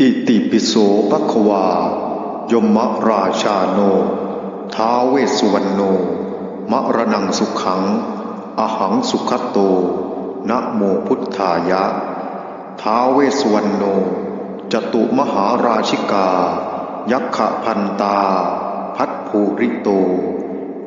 อิติปิโสภควา ยมะราชาโน ท้าเวสุวรรณโนมะระนังสุขัง อหังสุขโต นะโมพุทธายะ ท้าเวสุวรรณโน จตุมหาราชิกา ยักขะพันตา พัทภูริโต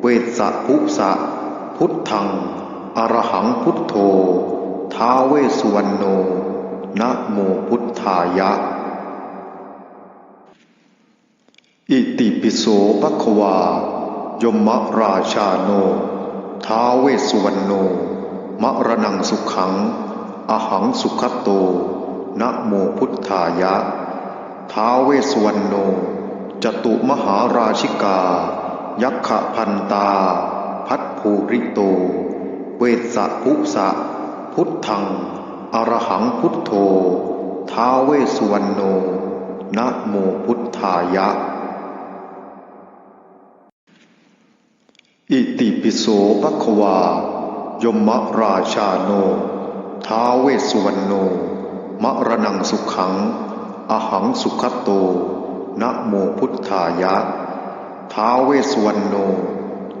เวสสะภุสะ พุทธัง อรหังพุทโธ ท้าเวสสุวรรณโน นะโมพุทธายะ อิติปิโสภควา ยมะราชาโน ท้าเวสุวรรณโนมะระนังสุขัง อหังสุขโต นะโมพุทธายะ ท้าเวสุวรรณโน จตุมหาราชิกา ยักขะพันตา พัทภูริโต เวสสะภุสะ พุทธัง อรหังพุทโธ ท้าเวสสุวรรณโน นะโมพุทธายะ อิติปิโสภควา ยมะราชาโน ท้าเวสุวรรณโนมะระนังสุขัง อหังสุขโต นะโมพุทธายะ ท้าเวสุวรรณโน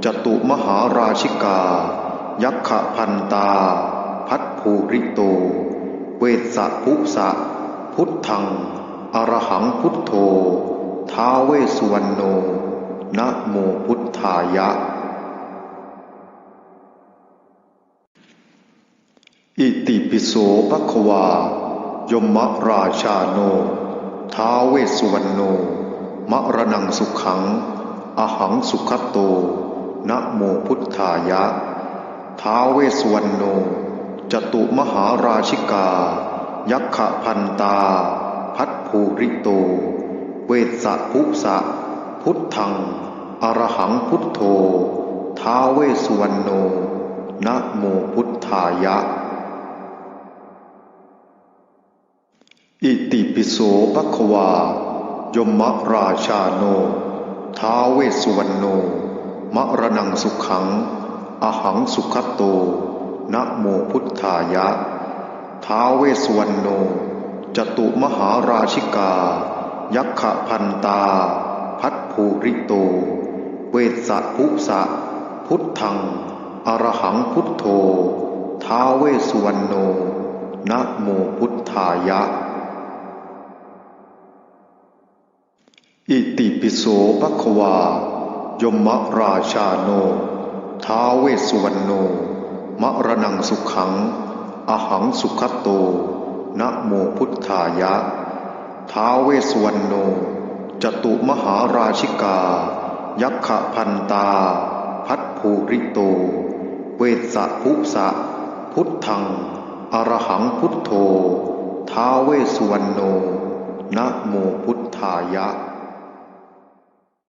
จตุมหาราชิกา ยักขะพันตา พัทภูริโต เวสสะภุสะ พุทธัง อรหังพุทโธ ท้าเวสสุวรรณโน นะโมพุทธายะ อิติปิโสภควา ยมะราชาโน ท้าเวสุวรรณโนมะระนังสุขัง อหังสุขโต นะโมพุทธายะ ท้าเวสุวรรณโน จตุมหาราชิกา ยักขะพันตา พัทภูริโต เวสสะภุสะ พุทธัง อรหังพุทโธ ท้าเวสสุวรรณโน นะโมพุทธายะ อิติปิโสภควา ยมราชาโน ท้าเวสุวรรณโนมะระนังสุขัง อหังสุขโต นะโมพุทธายะ ท้าเวสุวรรณโน จตุมหาราชิกา ยักขะพันตา พัทภูริโต เวสสะภุสะ พุทธัง อรหังพุทโธ ท้าเวสุวรรณโน นะโมพุทธายะ อิติปิโสภควา ยมะราชาโน ท้าเวสุวรรณโนมะระนังสุขัง อหังสุขโต นะโมพุทธายะ ท้าเวสุวรรณโน จตุมหาราชิกา ยักขะพันตา พัทภูริโต เวสสะภุสะ พุทธัง อรหังพุทโธ ท้าเวสสุวรรณโน นะโมพุทธายะ